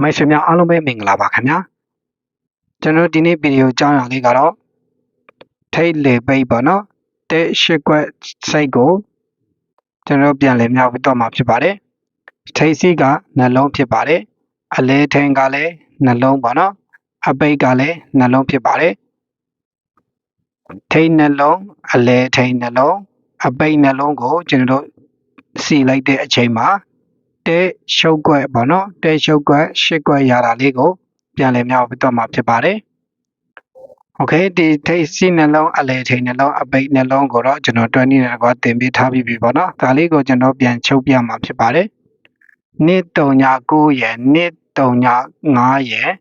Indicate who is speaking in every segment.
Speaker 1: မိတ်ဆွေများအားလုံးပဲမင်္ဂလာပါခင်ဗျာကျွန်တော်ဒီနေ့ဗီဒီယိုကြောင်းရာလေးကတော့ထိတ်လေပိတ်ပေါ့နော်တဲ့ရှစ်ကွက်စိတ်ကိုကျွန်တော်ပြန်လည်မြောက်ပြီးတော့မှာဖြစ်ပါတယ်ထိတ်စီးကနှလုံးဖြစ်ပါတယ်အလဲထင်ကလည်းနှလုံးပေါ့နော်အပိတ်ကလည်းနှလုံးဖြစ်ပါတယ်ထိတ်နှလုံးအလဲထိတ်နှလုံးအပိတ်နှလုံးကိုကျွန်တော်တို့စီလိုက်တဲ့အချိန်မှာ တဲရှုပ်ကွက်ပေါ့နော်တဲရှုပ်ကွက်ရှစ်ကွက်ရတာလေးကိုပြန်လည်မြောက်ပြီးတော့မှာဖြစ်ပါတယ်โอเคဒီထိတ်စီနှလုံးအလဲထိတ်နှလုံးအပိတ်နှလုံးကိုတော့ကျွန်တော်တွဲနေတယ်ကွာတင်ပေးထားပြီးပြီပေါ့နော်ဒါလေးကိုကျွန်တော်ပြန်ချုပ်ပြမှာဖြစ်ပါတယ်နှစ်တုံညာ9ရယ်နှစ်တုံညာ9ရယ်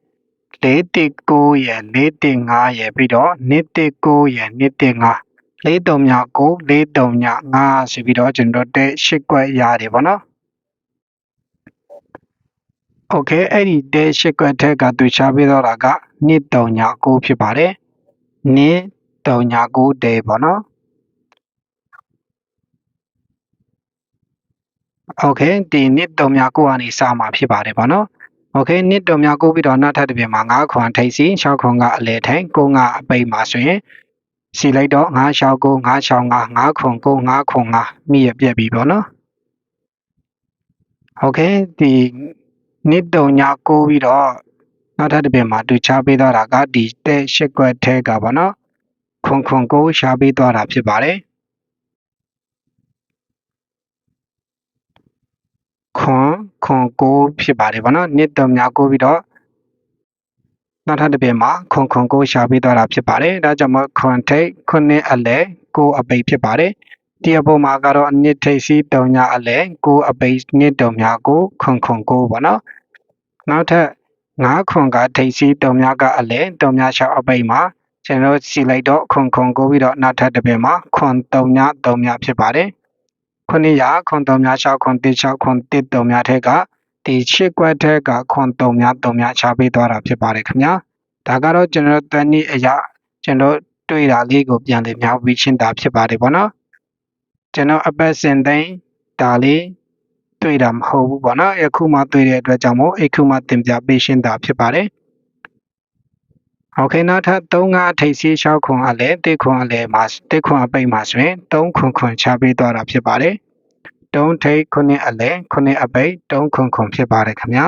Speaker 1: လေးတစ်9ရယ်လေးတစ်5ရယ်ပြီးတော့နှစ်တစ်9ရယ်နှစ်တစ်5လေးတုံညာ9လေးတုံညာ5ဆိုပြီးတော့ကျွန်တော်တဲ့ရှစ်ကွက်ရတယ်ပေါ့နော် โอเคအဲ့ဒီတဲရှစ်ကွက်ထက်ကသူရှားပေးတော့တာကနှစ်တုံညာ9ဖြစ်ပါတယ်နှစ်တုံညာ9တဲပေါ့နော်โอเคဒီနှစ်တုံညာ9ကနေစမှာဖြစ်ပါတယ်ပေါ့နော်โอเคနှစ်တုံညာ9ပြီးတော့နောက်ထပ်တစ်ပြင်မှာ9ခွန်ထိပ်စီ6ခွန်ကအလဲထိုင်9ကအပိတ်မှာဆိုရင်စီလိုက်တော့9 6 9 9 6 5 9ခွန်9 9ခွန်5မိရပြက်ပြီပေါ့နော်โอเคဒီ နှစ်တုံညာကိုပြီးတော့နောက်ထပ်တစ်ပြင်မှာတူချပေးသွားတာကဒီတဲ့ရှစ်ကွက်ထဲကပေါ့နော်ခွန်ခွန်ကိုရှာပေးသွားတာဖြစ်ပါတယ်ခွန်ခွန်ကိုဖြစ်ပါတယ်ဗောနော်နှစ်တုံညာကိုပြီးတော့နောက်ထပ်တစ်ပြင်မှာခွန်ခွန်ကိုရှာပေးသွားတာဖြစ်ပါတယ်ဒါကြောင့်မခွန်ထိတ်ခွန်နဲ့အလဲကိုအပိတ်ဖြစ်ပါတယ် ဒီအပေါ်မှာကတော့အနစ်ထိပ်စီတုံညာအလဲကိုအပိတ်နှစ်တုံညာကိုခွန်ခွန်ကိုပေါ့နော်နောက်ထပ်9ခွန်ကထိပ်စီတုံညာကအလဲတုံညာ6အပိတ်မှာကျွန်တော်စီလိုက်တော့ခွန်ခွန်ကိုပြီးတော့နောက်ထပ်တစ်ပင်မှာခွန်တုံညာတုံညာဖြစ်ပါတယ်ခုနှစ်ရာခွန်တုံညာ6ခွန်1 6ခွန်1တုံညာထက်ကဒီချစ်ကွက်ထက်ကခွန်တုံညာတုံညာချပေးသွားတာဖြစ်ပါတယ်ခင်ဗျာဒါကတော့ကျွန်တော်တနည်းအရာကျွန်တော်တွေ့တာလေးကိုပြန်လည်မြောက်ပြီးရှင်းတာဖြစ်ပါတယ်ပေါ့နော် ကျွန်တော်အပတ်စဉ်သိန်းဒါလေးတွေ့တာမဟုတ်ဘူးပေါ့နော်ယခုမှတွေ့တဲ့အတွက်ကြောင့်မို့အခုမှသင်ပြပေးရှင်းတာဖြစ်ပါတယ်โอเคနောက်ထပ်3ငါထိပ်စီး6ခွန်အလဲ1ခွန်အလဲမှာ1ခွန်အပိတ်မှာဆိုရင်3ခွန်ခွန်ချပေးသွားတာဖြစ်ပါတယ်3ထိပ်9အလဲ9အပိတ်3ခွန်ခွန်ဖြစ်ပါတယ်ခင်ဗျာ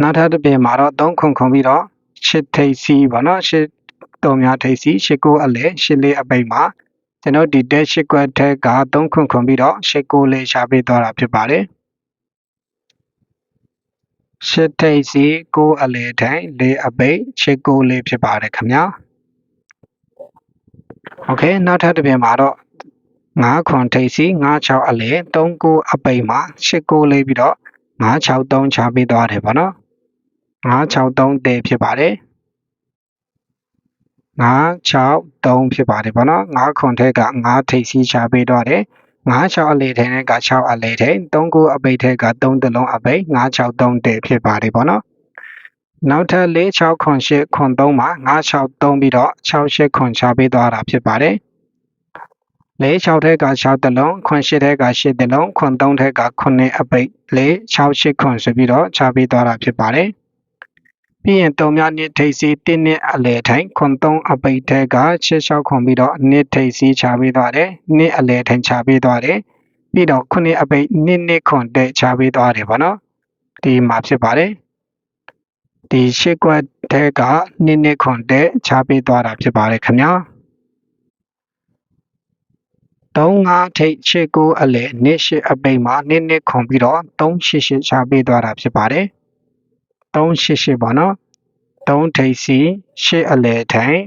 Speaker 1: နောက်ထပ်တစ်ပြင်မှာတော့3ခွန်ခွန်ပြီးတော့8ထိပ်စီးပေါ့နော်8 တုံများထိပ်စီး8ကိုအလဲ8လေးအပိတ်မှာကျွန်တော်ဒီတက်8ကွက်ထက်က3ခွန်ခွန်ပြီးတော့8ကိုလေးရှာပေးသွားတာဖြစ်ပါတယ်ရှစ်ထိပ်စီကိုအလေထိုင်လေးအပိတ်ရှစ်ကိုလေးဖြစ်ပါတယ်ခင်ဗျာโอเคနောက်ထပ်တစ်ပြင်မှာတော့9ခွန်ထိပ်စီ9 6အလေ3ကိုအပိတ်မှာ8ကိုလေးပြီးတော့9 6 3ချပေးသွားတယ်ပေါ့နော်9 6 3တေဖြစ်ပါတယ် 9 6 3ဖြစ်ပါတယ်ပေါ့နော်9ခွန်ထက်က9ထိပ်စီချပေးသွားတယ်9 6အလေထဲနဲ့က6အလေထဲ3ကိုအပိတ်ထဲက3တလုံးအပိတ်9 6 3တေဖြစ်ပါတယ်ပေါ့နော်နောက်ထပ်4 6ခွန်8ခွန်3မှာ9 6 3ပြီးတော့6 8ခွန်ချပေးသွားတာဖြစ်ပါတယ်4 6ထက်က6တလုံးခွန်8ထက်က8တလုံးခွန်3ထက်က9အပိတ်4 6 8ခွန်ဆိုပြီးတော့ချပေးသွားတာဖြစ်ပါတယ် ပြီးရင်3မြနှစ်ထိပ်စီး1နှစ်အလဲထိုင်ခွန်3အပိတ်ထဲက6 6ခွန်ပြီးတော့နှစ်ထိပ်စီးချပေးသွားတယ်နှစ်အလဲထိုင်ချပေးသွားတယ်ပြီးတော့ခုနှစ်အပိတ်နှစ်နှစ်ခွန်တဲ့ချပေးသွားတယ်ဗောနော်ဒီမှာဖြစ်ပါတယ်ဒီရှစ်ကွက်ထဲကနှစ်နှစ်ခွန်တဲ့ချပေးသွားတာဖြစ်ပါတယ်ခင်ဗျာ35ထိပ်ရှစ်ကိုအလဲနှစ်ရှစ်အပိတ်မှာနှစ်နှစ်ခွန်ပြီးတော့388ချပေးသွားတာဖြစ်ပါတယ် 388ပေါ့နော်3ထိပ်စီ8အလဲထိုင်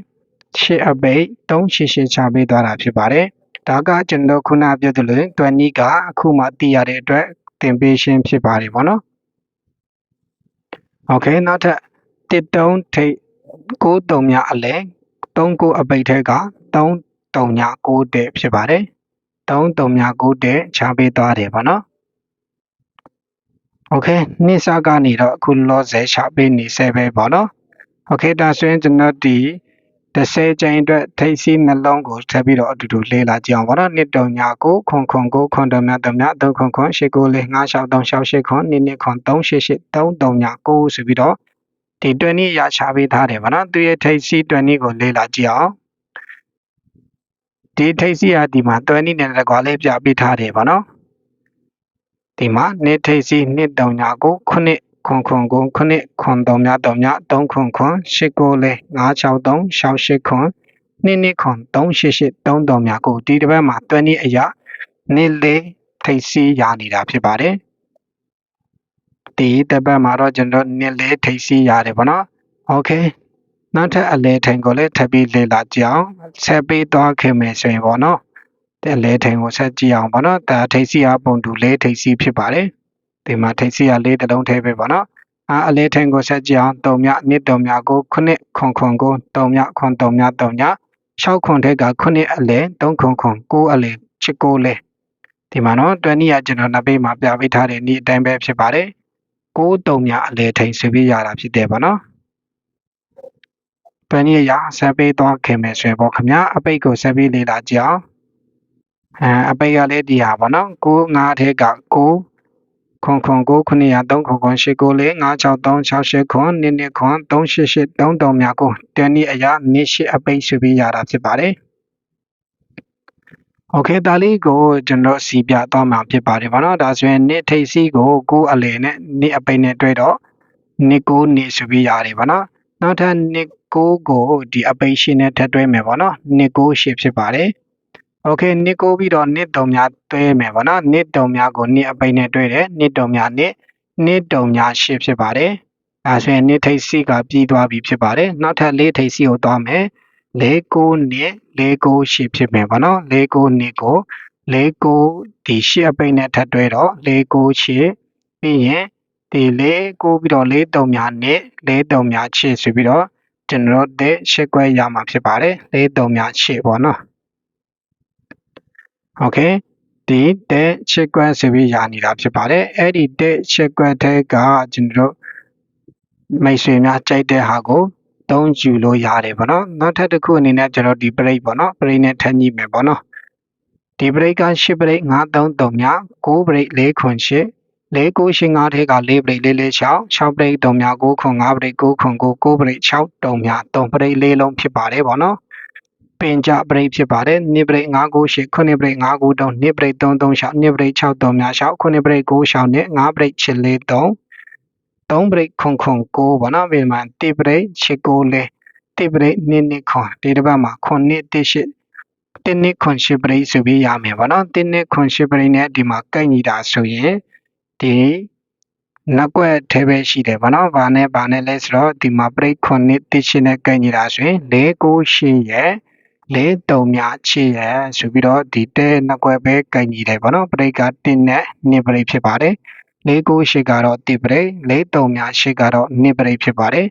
Speaker 1: 8အပိတ်388ချပေးသွားတာဖြစ်ပါတယ်ဒါကကျွန်တော်ခုနပြောသလိုတွန်နီကအခုမှသိရတဲ့အတွက်သင်ပေးရှင်းဖြစ်ပါတယ်ပေါ့နော်โอเคနောက်ထပ်တစ်တုံးထိပ်6တုံမြအလဲ3ကိုအပိတ်ထဲက3တုံည6တဲ့ဖြစ်ပါတယ်3တုံမြ6တဲ့ချပေးသွားတယ်ပေါ့နော် โอเคနေ့စကနေတော့အခုလောဆယ်ချပေးနေဆဲပဲပေါ့နော်โอเคဒါဆိုရင်ကျွန်တော်ဒီ 30ကျိန်အတွက်ထိပ်စီးနှလုံးကိုထပ်ပြီးတော့အတူတူလေးလာကြည့်အောင်ဗောနော်နှစ်တုံညာကိုခွန်ခွန်ကိုခွန်တုံမြတုံမြ3ခွန်ခွန်8ကိုလေး9 6 3 6 8ခွန်2နှစ်ခွန်3 8 8 3တုံညာ9ဆိုပြီးတော့ဒီ20ရချပေးထားတယ်ဗောနော်သူရဲ့ထိပ်စီး20ကိုလေးလာကြည့်အောင်ဒီထိပ်စီးကဒီမှာ20နဲ့တကွာလေးပြပေးထားတယ်ဗောနော် ဒီမှာနှစ်ထိပ်စီးနှစ်တုံညာကို9ခွန်ခွန်ကိုခုနှစ်ခွန်တုံမြတုံမြ3ခွန်ခွန်8ကိုလေး963 68ခွန်နှစ်နှစ်ခွန်388 3တုံမြကိုဒီတစ်ပတ်မှာ20အရာနှစ်လေးထိပ်စီးရနေတာဖြစ်ပါတယ်ဒီတစ်ပတ်မှာတော့ကျွန်တော်နှစ်လေးထိပ်စီးရတယ်ဗောနော်โอเคနောက်ထပ်အလဲထိန်ကိုလည်းထပ်ပြီးလေ့လာကြည့်အောင်ဆက်ပေးသွားခင်မယ်ဆိုရင်ဗောနော် တဲ့လဲထိန်ကိုဆက်ကြည့်အောင်ဗောနော်ဒါထိပ်စီးအပုံတူလေးထိပ်စီးဖြစ်ပါတယ်ဒီမှာထိပ်စီးရလေးတစ်လုံးထဲပဲပေါ့နော်အာအလေးထင်ကိုဆက်ကြည့်အောင်တုံမြနှစ်တုံမြကိုခုနှစ်ခွန်ခွန်ကိုတုံမြခွန်တုံမြတုံမြ6ခွန်ထက်ကခုနှစ်အလဲ3ခွန်ခွန်9အလဲချစ်ကိုလဲဒီမှာနော်20ရကျွန်တော်နှစ်ပေမှာပြပေးထားတဲ့နေ့အတိုင်းပဲဖြစ်ပါတယ်6တုံမြအလဲထိန်ဆိုပြီးရတာဖြစ်တယ်ပေါ့နော်20ရဆက်ပေးသွားခင်မယ်ဆိုရင်ပေါ့ခင်ဗျာအပိတ်ကိုဆက်ပြီးလေ့လာကြည့်အောင် အဲအပိတ်ကလေးဒီဟာပေါ့နော်9 5ထက်က9ခွန်ခွန်ကို900 3ခွန်ခွန်8ကိုလေး963 68ခွန်2နှစ်ခွန်388 3တုံများကိုတနည်းအရာနေ့ရှိအပိတ်ဆိုပြီးရတာဖြစ်ပါတယ်โอเคဒါလေးကိုကျွန်တော်စီပြသွားမှာဖြစ်ပါတယ်ဗောနော်ဒါဆိုရင်နေ့ထိပ်စီးကိုကိုအလေနဲ့နေ့အပိတ်နဲ့တွဲတော့နေ့ကိုနေ့ဆိုပြီးရတယ်ဗောနော်နောက်ထပ်နေ့ကိုကိုဒီအပိတ်ရှိနဲ့ထပ်တွဲမယ်ဗောနော်နေ့ကိုရှိဖြစ်ပါတယ် โอเคနှစ်ကိုပြီးတော့နှစ်တုံများတွဲမယ်ဗောနော်နှစ်တုံများကိုနှစ်အပိတ်နဲ့တွဲတယ်နှစ်တုံများနှစ်နှစ်တုံများရှစ်ဖြစ်ပါတယ်ဒါဆိုရင်နှစ်ထိပ်စီကပြီးသွားပြီဖြစ်ပါတယ်နောက်ထပ်လေးထိပ်စီကိုသွားမယ်လေးကိုနှစ်လေးကိုရှစ်ဖြစ်မယ်ဗောနော်လေးကိုနှစ်ကိုလေးကိုဒီရှစ်အပိတ်နဲ့ထပ်တွဲတော့လေးကိုရှစ်ပြီးရင်ဒီလေးကိုပြီးတော့လေးတုံများနှစ်လေးတုံများရှစ်ဆိုပြီးတော့ကျွန်တော်တို့ရှစ်ခွဲရမှာဖြစ်ပါတယ်လေးတုံများရှစ်ဗောနော် โอเคဒီတဲ့ချက်ကွက်ဆိုပြီးရနေတာဖြစ်ပါတယ်အဲ့ဒီတဲ့ချက်ကွက်ထဲကကျွန်တော်တို့မိတ်ဆွေများကြိုက်တဲ့ဟာကိုသုံးယူလို့ရတယ်ပေါ့နော်နောက်ထပ်တစ်ခုအနေနဲ့ကျွန်တော်ဒီ break ပေါ့နော် break နဲ့ထပ်ညှိမယ်ပေါ့နော်ဒီ break က10 break 933မြ9 break 4ခွန်8 4 9 8 5ထဲက4 break 4 4 6 6 break 3မြ9ခွန်5 break 9ခွန်9 9 break 6 3မြ3 break 4လုံးဖြစ်ပါတယ်ပေါ့နော် ပင်ကြပရိတ်ဖြစ်ပါတယ်နှစ်ပရိတ်998ခုနှစ်ပရိတ်993နှစ်ပရိတ်336နှစ်ပရိတ်6336ခုနှစ်ပရိတ်96နဲ့9ပရိတ်843 3ပရိတ်ခွန်ခွန်9ဘောနော်ပြန်မှာတိပရိတ်894တိပရိတ်2နှစ်ခွန်ဒီတစ်ပတ်မှာခွန်နှစ်1 8တင်းနှစ်ခွန်ရှိပရိတ်ဆိုပြီးရမယ်ဗောနော်တင်းနှစ်ခွန်ရှိပရိတ်နဲ့ဒီမှာကိုက်ညီတာဆိုရင်ဒီနောက်ွက်ထဲပဲရှိတယ်ဗောနော်။ဘာနဲ့ဘာနဲ့လဲဆိုတော့ဒီမှာပရိတ်ခွန်နှစ်တစ်ရှင်းနဲ့ကိုက်ညီတာဆိုရင်၄၉ရှင်းရဲ့ လေးတုံများချစ်ရဆိုပြီးတော့ဒီတဲနှစ်ကွယ်ပဲကင်ကြီးတယ်ဗောနော်ပရိတ်က1နဲ့2ပရိတ်ဖြစ်ပါတယ်လေးကိုရှိကတော့1ပရိတ်လေးတုံများရှိကတော့2ပရိတ်ဖြစ်ပါတယ်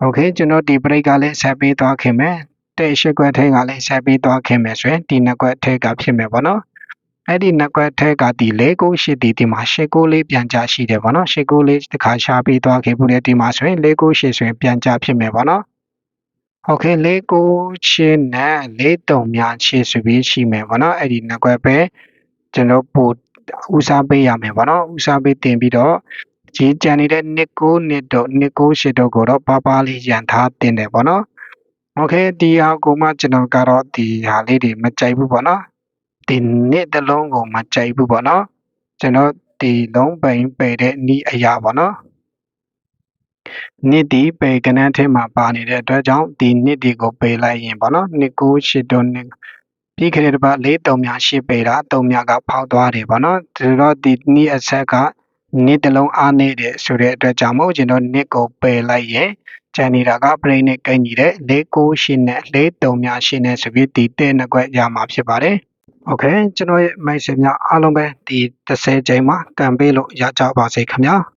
Speaker 1: โอเคကျွန်တော်ဒီပရိတ်ကလည်းဆက်ပေးသွားခင်မယ်တဲ့ရှိကွက်ထဲကလည်းဆက်ပေးသွားခင်မယ်ဆိုရင်ဒီနှစ်ကွက်ထဲကဖြစ်မယ်ဗောနော်အဲ့ဒီနှစ်ကွက်ထဲကဒီလေးကိုရှိဒီဒီမှာရှစ်ကိုလေးပြန်ကြရှိတယ်ဗောနော်ရှစ်ကိုလေးတစ်ခါရှာပေးသွားခဲ့ဘူးလေဒီမှာဆိုရင်လေးကိုရှိဆိုရင်ပြန်ကြဖြစ်မယ်ဗောနော် โอเคလေးကိုချင်းနဲ့လေးတုံများချင်းဆိုပြီးရှိမယ်ဗောနော်အဲ့ဒီနှစ်ခွက်ပဲကျွန်တော်ပို့ဦးစားပေးရမယ်ဗောနော်ဦးစားပေးတင်ပြီးတော့ကြီးကြံနေတဲ့နှစ်ကိုနှစ်တော့နှစ်ကိုရှစ်တော့ကိုတော့ပါပါလေးရန်ထားတင်တယ်ဗောနော်โอเคဒီဟာကိုမှကျွန်တော်ကတော့ဒီဟာလေးတွေမကြိုက်ဘူးဗောနော်ဒီနှစ်တစ်လုံးကိုမကြိုက်ဘူးဗောနော်ကျွန်တော်ဒီလုံးပိန်ပယ်တဲ့ဤအရာဗောနော် နှစ်ဒီပေကနန်းထဲမှာပါနေတဲ့အတွက်ကြောင့်ဒီနှစ်ဒီကိုပေးလိုက်ရင်ပေါ့နော်နှစ်ကိုရှစ်တော့နှစ်ပြီးခဲ့တဲ့တစ်ပတ်လေးတုံမြရှစ်ပေတာတုံမြကဖောက်သွားတယ်ပေါ့နော်ဒါတော့ဒီနှစ်အဆက်ကနှစ်တလုံးအားနေတယ်ဆိုတဲ့အတွက်ကြောင့်မို့ကျွန်တော်နှစ်ကိုပယ်လိုက်ရင်ကျန်နေတာကပရိနဲ့ကင်ညီတဲ့၄၈နဲ့၄တုံများ၈နဲ့ဆိုပြီးဒီတဲ့နှစ်ခွက်ရမှာဖြစ်ပါတယ်။ Okay ကျွန်တော်ရဲ့ message များအားလုံးပဲဒီ30ချိန်မှာကံပေးလို့ရကြပါစေခင်ဗျာ။